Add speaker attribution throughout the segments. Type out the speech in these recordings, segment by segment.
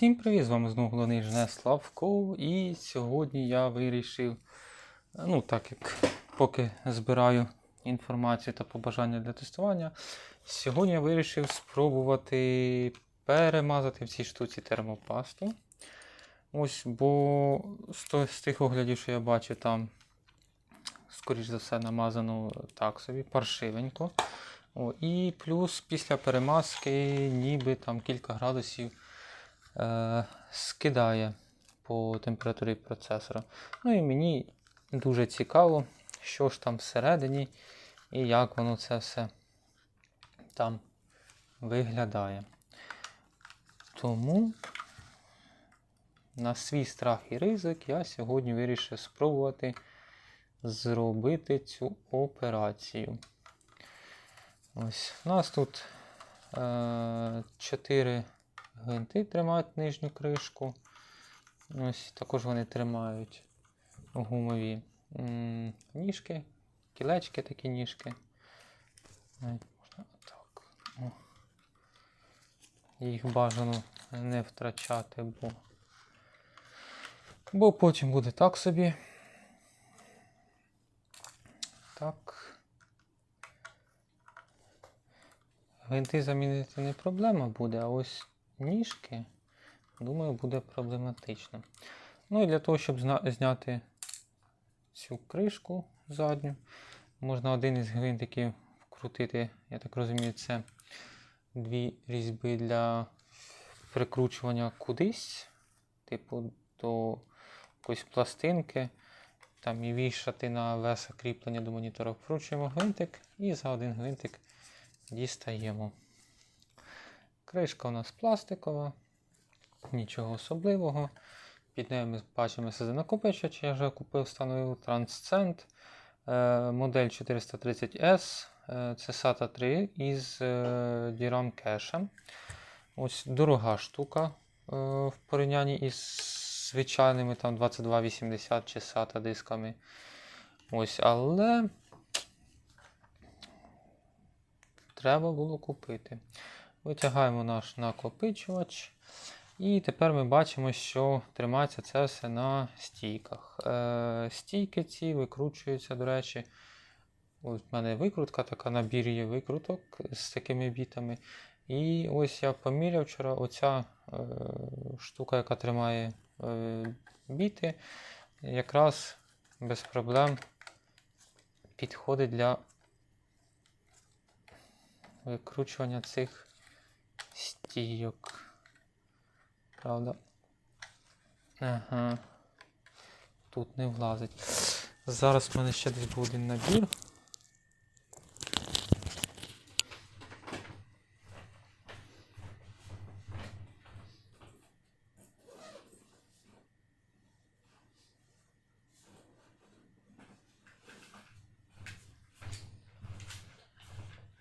Speaker 1: Всім привіт! З вами знову головний інженер Славко. І сьогодні я вирішив, ну так як поки збираю інформацію та побажання для тестування, сьогодні я вирішив спробувати перемазати в цій штуці термопасту. Ось, бо з, тих оглядів, що я бачу, там, скоріш за все, намазано так собі, паршивенько. О, і плюс після перемазки ніби там кілька градусів е, скидає по температурі процесора. Ну і мені дуже цікаво, що ж там всередині і як воно це все там виглядає. Тому на свій страх і ризик я сьогодні вирішив спробувати зробити цю операцію. Ось у нас тут е, 4 гвинти тримають нижню кришку. Ось також вони тримають гумові ніжки, кілечки такі ніжки. Навіть можна отак. Їх бажано не втрачати, бо, бо потім буде так собі. Так. Гвинти замінити не проблема буде, а ось ніжки, думаю, буде проблематично. Ну і для того, щоб зняти цю кришку задню, можна один із гвинтиків вкрутити, я так розумію, це дві різьби для прикручування кудись, типу до якоїсь пластинки. Там і вішати на веса кріплення до монітора вкручуємо гвинтик і за один гвинтик дістаємо. Кришка у нас пластикова, нічого особливого. Під нею ми бачимо SSD накопичувач, я вже купив, встановив Transcend. Е, модель 430S. Е, це SATA 3 із е, DRAM кешем. Ось дорога штука в порівнянні із звичайними там 2280 чи SATA дисками. Ось, але треба було купити. Витягаємо наш накопичувач. І тепер ми бачимо, що тримається це все на стійках. Е, стійки ці викручуються, до речі. Ось в мене викрутка, така набір є викруток з такими бітами. І ось я поміряв вчора оця е, штука, яка тримає е, біти, якраз без проблем підходить для викручування цих стійок. Правда? Ага. Тут не влазить. Зараз в мене ще десь буде набір.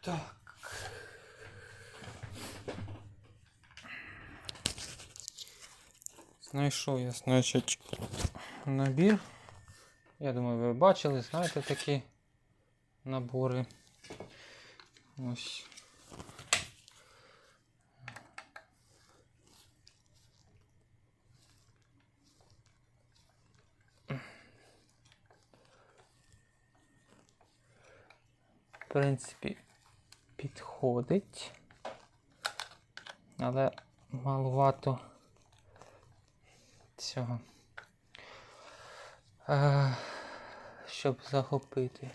Speaker 1: Так. Знайшов я, значить, набір. Я думаю, ви бачили, знаєте такі набори. Ось. В принципі, підходить. Але малувато цього. Е, щоб захопити.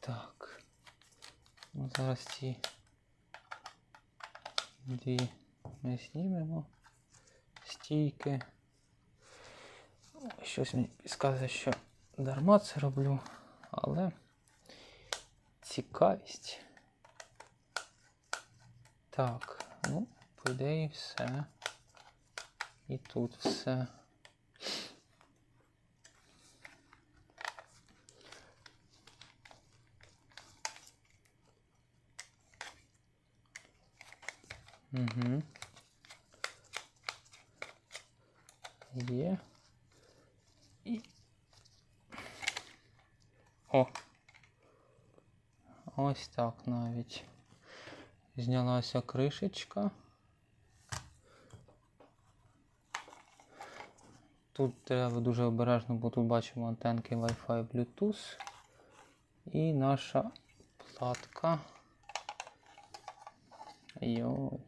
Speaker 1: Так. Ну, зараз ці дві ми знімемо. Стійки. Щось мені підказує, що дарма це роблю, але цікавість. Так, ну, по ідеї все. І тут все. Угу. Є. І. О. Ось так навіть. Знялася кришечка. Тут треба дуже обережно, бо тут бачимо антенки Wi-Fi Bluetooth. І наша платка. Йой.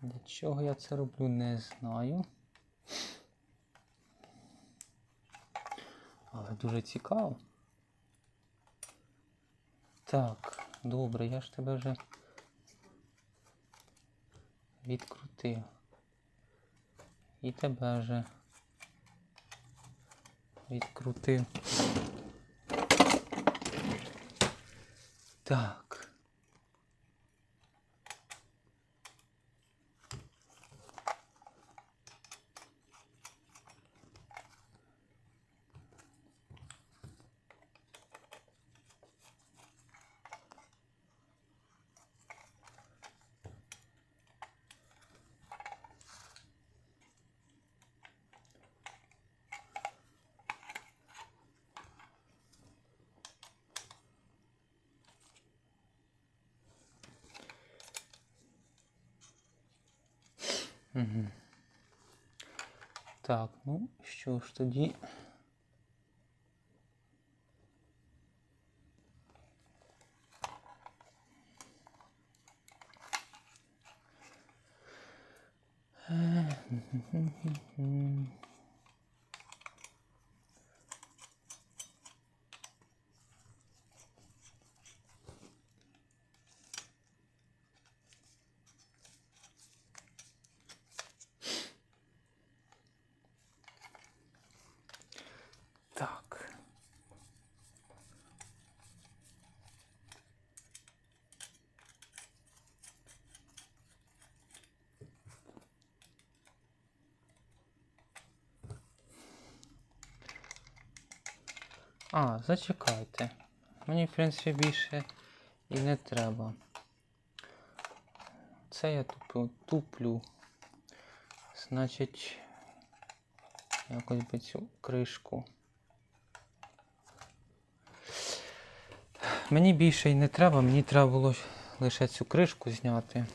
Speaker 1: Для чого я це роблю, не знаю. Але дуже цікаво. Так, добре, я ж тебе вже відкрутив. І тебе вже відкрутив. Так. Так, ну що ж тоді. Так. А, зачекайте. Мені, в принципі, більше і не треба. Це я туплю. туплю. Значить, якось би цю кришку. Мені більше і не треба, мені треба було лише цю кришку зняти.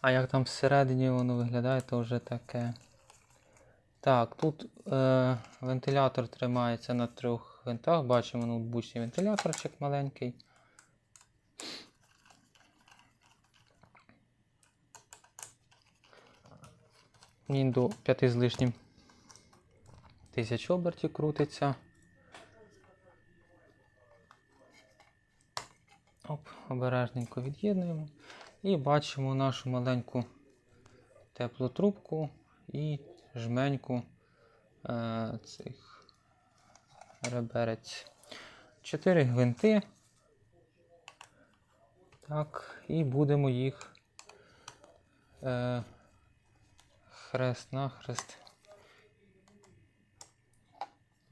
Speaker 1: А як там всередині воно виглядає, то вже таке. Так, тут е, вентилятор тримається на трьох винтах. Бачимо ноутбучний вентиляторчик маленький. Він до 5 з лишнім тисяч обертів крутиться. Оп, обережненько від'єднуємо. І бачимо нашу маленьку теплу трубку і жменьку е, цих реберець. Чотири гвинти. Так, і будемо їх е, хрест-нахрест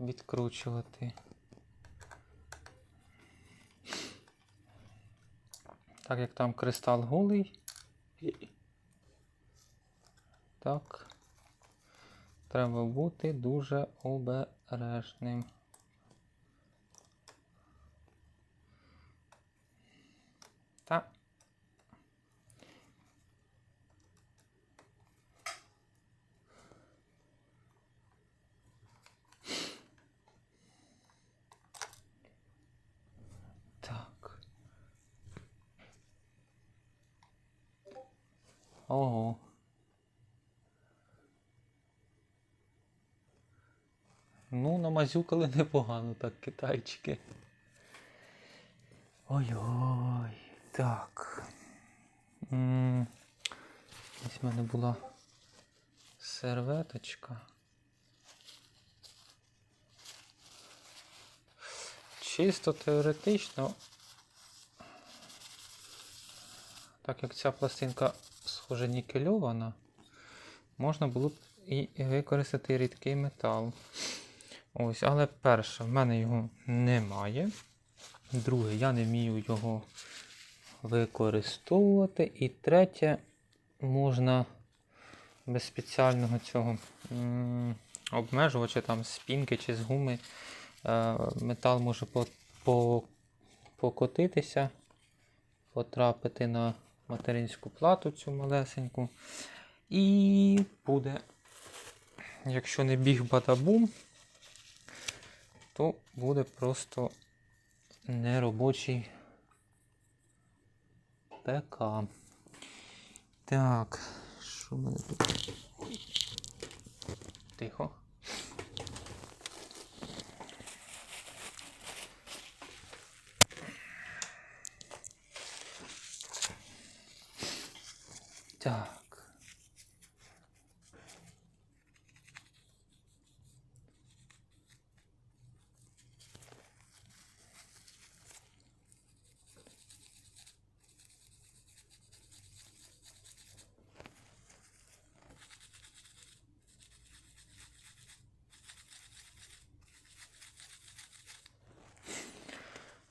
Speaker 1: відкручувати. Так як там кристал голий. Так. Треба бути дуже обережним. Так. Ну, намазюкали непогано так китайчики. Ой-ой. Так. М, Ось в мене була серветочка. Чисто теоретично, так як ця пластинка схоже нікельована, можна було б і використати рідкий метал. Ось, але перше, в мене його немає. Друге, я не вмію його використовувати. І третє, можна без спеціального цього обмежувача там з пінки чи з гуми. е, Метал може по, по, покотитися, потрапити на материнську плату цю малесеньку. І буде якщо не біг бадабум, то буде просто неробочий ПК. Так, що в мене тут? Тихо. Так.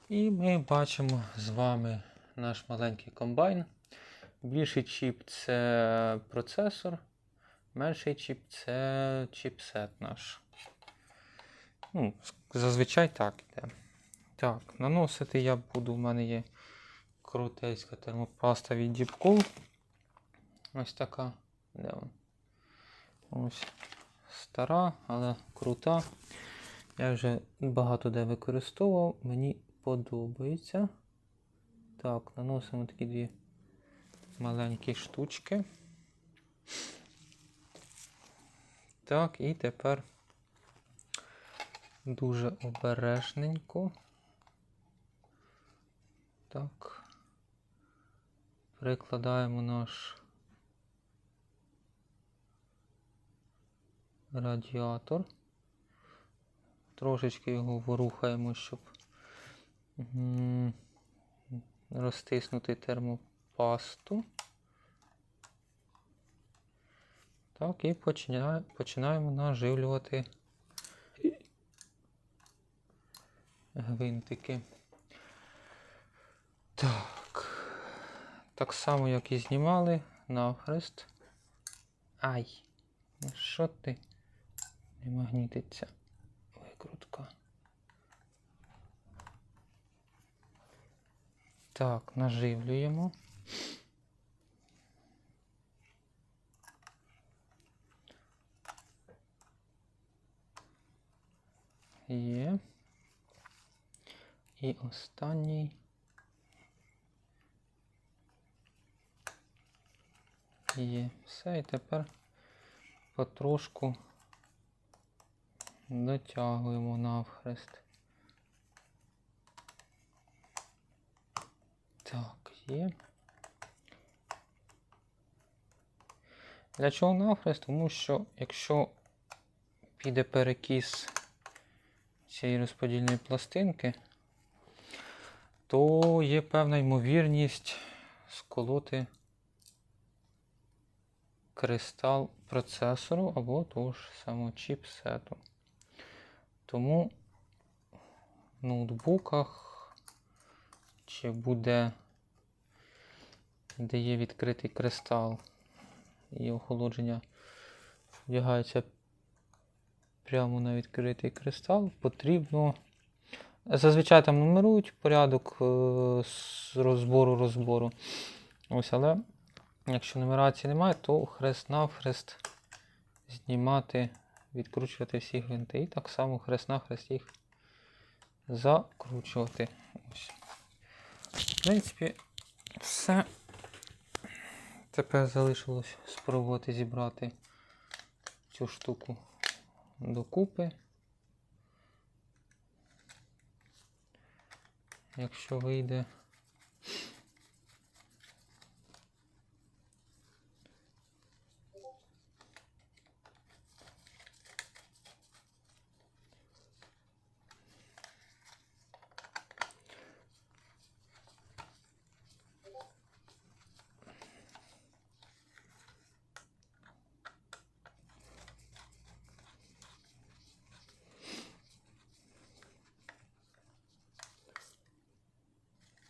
Speaker 1: І ми бачимо з вами наш маленький комбайн. Більший чіп це процесор, менший чіп це чіпсет наш. Ну, зазвичай так іде. Так, наносити я буду, у мене є крутейська термопаста від Deepcool. Ось така. Де вона? Ось стара, але крута. Я вже багато де використовував, мені подобається. Так, наносимо такі дві маленькі штучки. Так, і тепер дуже обережненько. Так. Прикладаємо наш радіатор. Трошечки його ворухаємо, щоб розтиснути термопасту. Так, і починає- починаємо наживлювати гвинтики. Так. Так само, як і знімали навхрест. Ай! Що ти? Не магнітиться викрутка. Так, наживлюємо. Є. І останній. Є. Все, і тепер потрошку дотягуємо навхрест. Так, є. Для чого навхрест? Тому що якщо піде перекіс цієї розподільної пластинки, то є певна ймовірність сколоти кристал процесору або того ж самого чіпсету. Тому в ноутбуках чи буде, де є відкритий кристал і охолодження вдягається прямо на відкритий кристал, потрібно. Зазвичай там нумерують порядок е, з розбору розбору. Ось, але якщо нумерації немає, то хрест навхрест знімати, відкручувати всі гвинти. І так само хрест навхрест їх закручувати. Ось. Принципі, все. Тепер залишилось спробувати зібрати цю штуку докупи. Якщо вийде.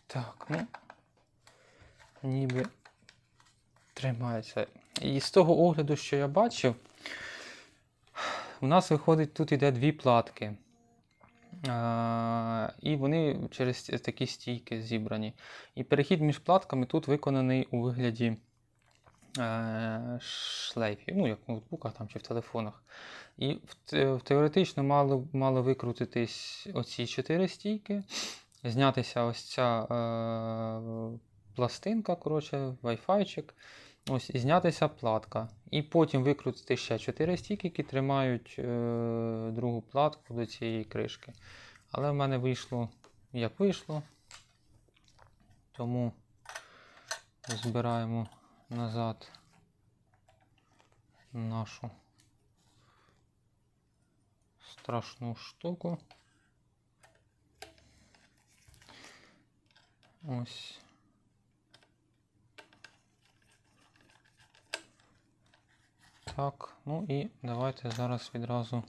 Speaker 1: Так, ну. Ніби тримається. І з того огляду, що я бачив, у нас виходить, тут іде дві платки. А, і вони через такі стійки зібрані. І перехід між платками тут виконаний у вигляді е, шлейфів, ну, як в ноутбуках там, чи в телефонах. І в, в теоретично мало, мало викрутитись оці чотири стійки, знятися ось ця е, пластинка, коротше, Wi-Fi. Ось, і знятися платка. І потім викрутити ще 4 стійки, які тримають е, другу платку до цієї кришки. Але в мене вийшло як вийшло. Тому збираємо назад нашу страшну штуку. Ось. Так, ну і давайте зараз відразу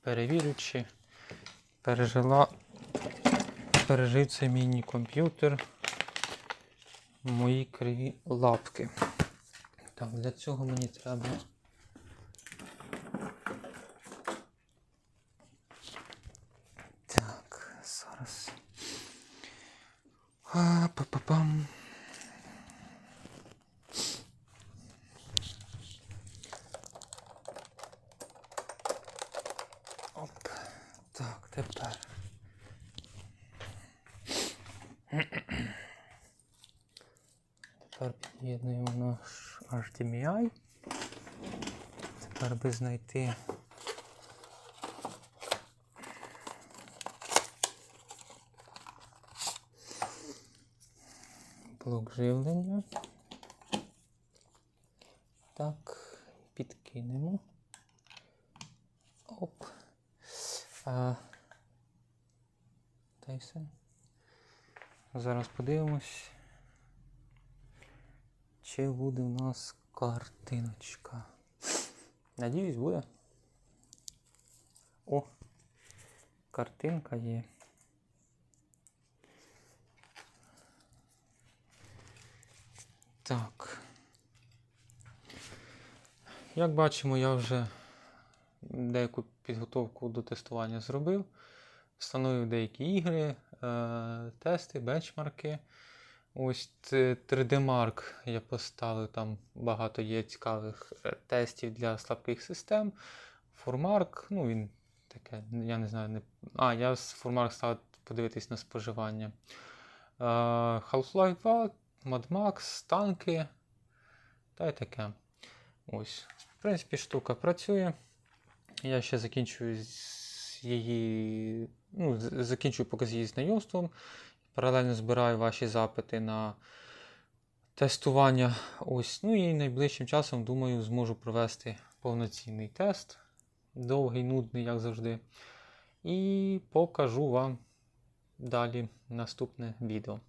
Speaker 1: перевірю, чи пережила, пережив цей міні-комп'ютер мої криві лапки. Так, для цього мені треба. Так, зараз. А, па-па-пам. Оп. Так, тепер. Тепер під'єднуємо наш HDMI. Тепер би знайти. Блок живлення. Так, підкинемо. Оп. А, та й все. Зараз подивимось. Чи буде в нас картиночка? Надіюсь, буде. О! Картинка є. Так. Як бачимо, я вже деяку підготовку до тестування зробив. Встановив деякі ігри, е, тести, бенчмарки. Ось 3D Mark я поставив, там багато є цікавих е, тестів для слабких систем. Formark, ну він таке, я не знаю. Не... А, я з Formark став подивитись на споживання. Е, Half-Life 2, Max, танки та й таке. Ось. В принципі, штука працює. Я ще закінчую її. Ну, закінчую поки з її знайомством. Паралельно збираю ваші запити на тестування. Ось. Ну і найближчим часом, думаю, зможу провести повноцінний тест. Довгий, нудний, як завжди. І покажу вам далі наступне відео.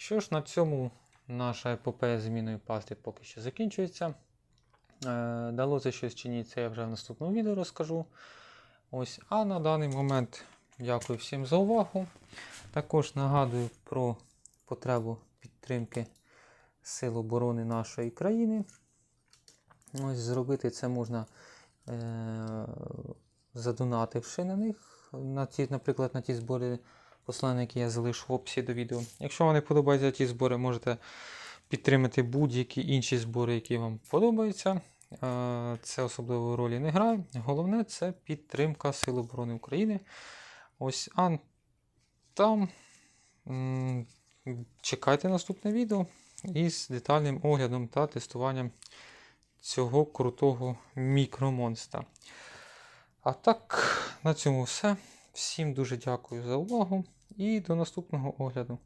Speaker 1: Що ж, на цьому наша епопея з зміною пасти поки що закінчується. Е, Дало це щось чи ні, це я вже в наступному відео розкажу. Ось, а на даний момент дякую всім за увагу. Також нагадую про потребу підтримки Сил оборони нашої країни. Ось зробити це можна е- задонативши на них. На ті, наприклад, на ті збори, послання, які я залишу в описі до відео. Якщо вам не подобаються ті збори, можете підтримати будь-які інші збори, які вам подобаються. Е, Це особливої ролі не грає. Головне це підтримка Сил оборони України. Ось а там чекайте наступне відео із детальним оглядом та тестуванням цього крутого мікромонстра. А так, на цьому все. Всім дуже дякую за увагу і до наступного огляду.